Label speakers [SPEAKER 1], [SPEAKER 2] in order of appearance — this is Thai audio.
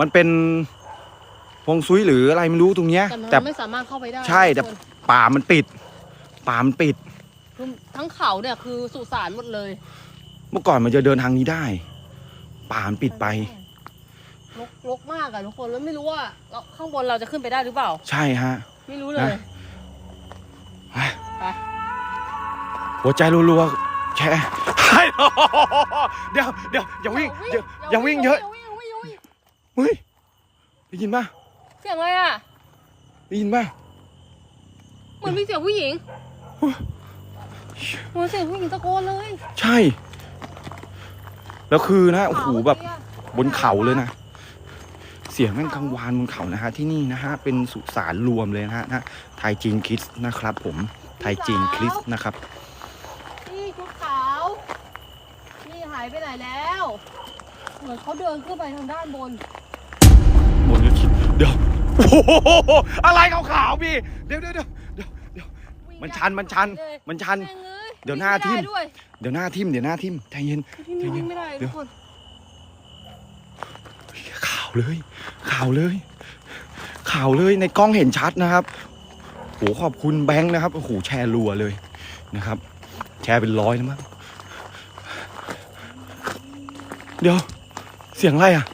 [SPEAKER 1] มันเป็นฮวงซุยหรืออะไรไม่รู้ตรงเนี้ย
[SPEAKER 2] แต่มัน
[SPEAKER 1] แต่
[SPEAKER 2] ไม่สามารถเข้าไปได้
[SPEAKER 1] ใช่แต่
[SPEAKER 2] ทุกคน
[SPEAKER 1] ป่ามันปิด ป่ามันปิด
[SPEAKER 2] คือทั้งเขาเนี่ยคือสุสานหมดเลย
[SPEAKER 1] เมื่อก่อนมันจะเดินทางนี้ได้ ป่ามันปิดไป
[SPEAKER 2] ลกลกมากอะทุกคนแล้วไม่รู้ว่าเราข้างบนเราจะขึ้นไปได้หรือเปล่า
[SPEAKER 1] ใช่ฮะ
[SPEAKER 2] ไม่รู้เลย
[SPEAKER 1] นะ
[SPEAKER 2] ไป
[SPEAKER 1] หัวใจรัวๆแช่เดี๋ยวเดี๋ยวอย่าวิ่งเดี๋ยวอย่าวิ่งเยอะ
[SPEAKER 2] อย่าวิ่งอย่าวิ่งอย่าวิ่ง
[SPEAKER 1] เฮ้ยได้ยินป่ะ
[SPEAKER 2] เสียงอะไรอะ
[SPEAKER 1] ได้ยินป่ะ
[SPEAKER 2] เหมือนมีเสียงผู้หญิงเหมือนเสียงผู้หญิงตะโกนเลย
[SPEAKER 1] ใช่ แล้วคือนะโอ้โหแบบบนเขาเลยนะ เสียงแม่งกังวานบนเขานะฮะ ที่นี่นะฮะ เป็นสุสานรวมเลยนะฮะนะไทยจีนคริสต์นะครับ ผมไทยจีนคริสต์นะครับ
[SPEAKER 2] นี่ชุดขาวนี่หายไปไหนแล้ว เหมือนเขาเดินขึ้นไปทางด้านบน
[SPEAKER 1] บนก็คิดเดี๋ยวโอ้โหอะไรขาวๆพี่เดี๋ยวเดี๋ยวเดี๋ยวเดี๋ยวเดี๋ยว
[SPEAKER 2] วิ่ง
[SPEAKER 1] มันชันมันชัน
[SPEAKER 2] เลย
[SPEAKER 1] มันชัน
[SPEAKER 2] แม่งอ้
[SPEAKER 1] เดี๋ยวหน้าทิ่ม
[SPEAKER 2] วิ่งไได้ด้วย
[SPEAKER 1] เดี๋ยวหน้าทิมเดี๋ยวหน้าทิมใจเย็น
[SPEAKER 2] ที่นี่วิ่งไม่ได้
[SPEAKER 1] เดี๋
[SPEAKER 2] ทุ
[SPEAKER 1] ยว
[SPEAKER 2] กคน
[SPEAKER 1] ข่าวเลยข่าวเลยข่าวเลยในกล้องเห็นชัดนะครับโหขอบคุณแบงค์นะครับโอ้โหแชร์รัวเลยนะครับ แชร์เป็นร้อยนะมั้งเดี๋ยว เสียงอะไรอะ